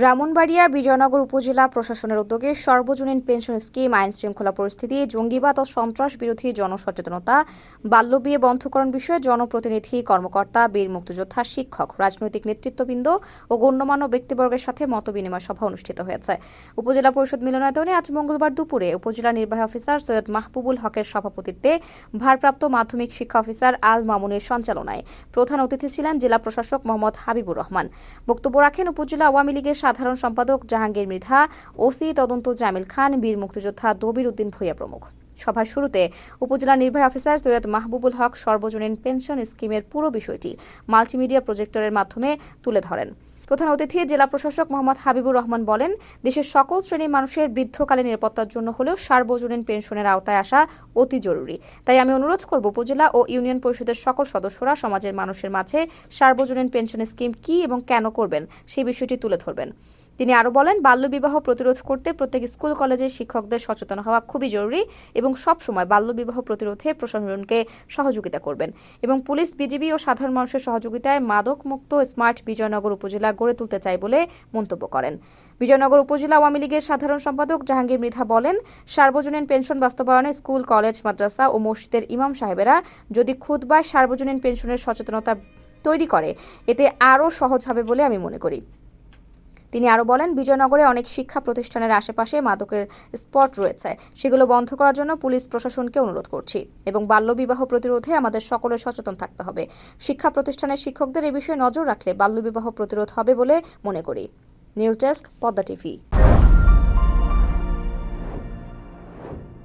ব্রাহ্মণবাড়িয়া বিজয়নগর উপজেলা প্রশাসনের উদ্যোগে সর্বজনীন পেনশন স্কিম, আইন শৃঙ্খলা পরিস্থিতি, জঙ্গিবাদ ও সন্ত্রাস বিরোধী জনসচেতনতা, বাল্যবিয়ে বন্ধকরণ বিষয়ে জনপ্রতিনিধি, কর্মকর্তা, বীর মুক্তিযোদ্ধা, শিক্ষক, রাজনৈতিক নেতৃত্ববৃন্দ ও গণ্যমান্য ব্যক্তিবর্গের সাথে মতবিনিময় সভা অনুষ্ঠিত হয়েছে। উপজেলা পরিষদ মিলনায়তনে আজ মঙ্গলবার দুপুরে উপজেলা নির্বাহী অফিসার সৈয়দ মাহবুবুল হকের সভাপতিত্বে ভারপ্রাপ্ত মাধ্যমিক শিক্ষা অফিসার আল মামুনের সঞ্চালনায় প্রধান অতিথি ছিলেন জেলা প্রশাসক মোহাম্মদ হাবিবুর রহমান। বক্তব্য রাখেন উপজেলা আওয়ামী লীগের সাধারণ সম্পাদক জাহাঙ্গীর মৃধা, ওসি তদন্ত জামিল খান, বীর মুক্তিযোদ্ধা দবির উদ্দিন ভূঁইয়া প্রমুখ। সভার শুরুতে উপজেলা নির্বাহী অফিসার সৈয়দ মাহবুবুল হক সর্বজনীন পেনশন স্কিমের পুরো বিষয়টি মাল্টিমিডিয়া প্রজেক্টরের মাধ্যমে তুলে ধরেন। প্রধান অতিথি জেলা প্রশাসক মোহাম্মদ হাবিবুর রহমান বলেন, দেশের সকল শ্রেণির মানুষের বৃদ্ধকালীন নিরাপত্তার জন্য হলেও সার্বজনীন পেনশনের আওতায় আসা অতি জরুরি। তাই আমি অনুরোধ করব, উপজেলা ও ইউনিয়ন পরিষদের সকল সদস্যরা সমাজের মানুষের মাঝে সার্বজনীন পেনশন স্কিম কী এবং কেন করবেন সেই বিষয়টি তুলে ধরবেন। তিনি আরও বলেন, বাল্যবিবাহ প্রতিরোধ করতে প্রত্যেক স্কুল, কলেজের শিক্ষকদের সচেতন হওয়া খুবই জরুরি এবং সব সবসময় বাল্যবিবাহ প্রতিরোধে প্রশাসনকে সহযোগিতা করবেন এবং পুলিশ, বিজিবি ও সাধারণ মানুষের সহযোগিতায় মাদক মুক্ত স্মার্ট বিজয়নগর উপজেলা গড়ে তুলতে চাই বলে মন্তব্য করেন। বিজয়নগর উপজেলা আওয়ামী লীগের সাধারণ সম্পাদক জাহাঙ্গীর মৃধা বলেন, সার্বজনীন পেনশন বাস্তবায়নে স্কুল, কলেজ, মাদ্রাসা ও মসজিদের ইমাম সাহেবেরা যদি খুদবায় সার্বজনীন পেনশনের সচেতনতা তৈরি করে, এতে আরও সহজ হবে বলে আমি মনে করি। তিনি আরও বলেন, বিজয়নগরে অনেক শিক্ষা প্রতিষ্ঠানের আশেপাশে মাদকের স্পট রয়েছে। সেগুলো বন্ধ করার জন্য পুলিশ প্রশাসনকে অনুরোধ করছি এবং বাল্যবিবাহ প্রতিরোধে আমাদের সকলে সচেতন থাকতে হবে। শিক্ষা প্রতিষ্ঠানের শিক্ষকদের এ বিষয়ে নজর রাখলে বাল্যবিবাহ প্রতিরোধ হবে বলে মনে করি। News desk, Padma TV.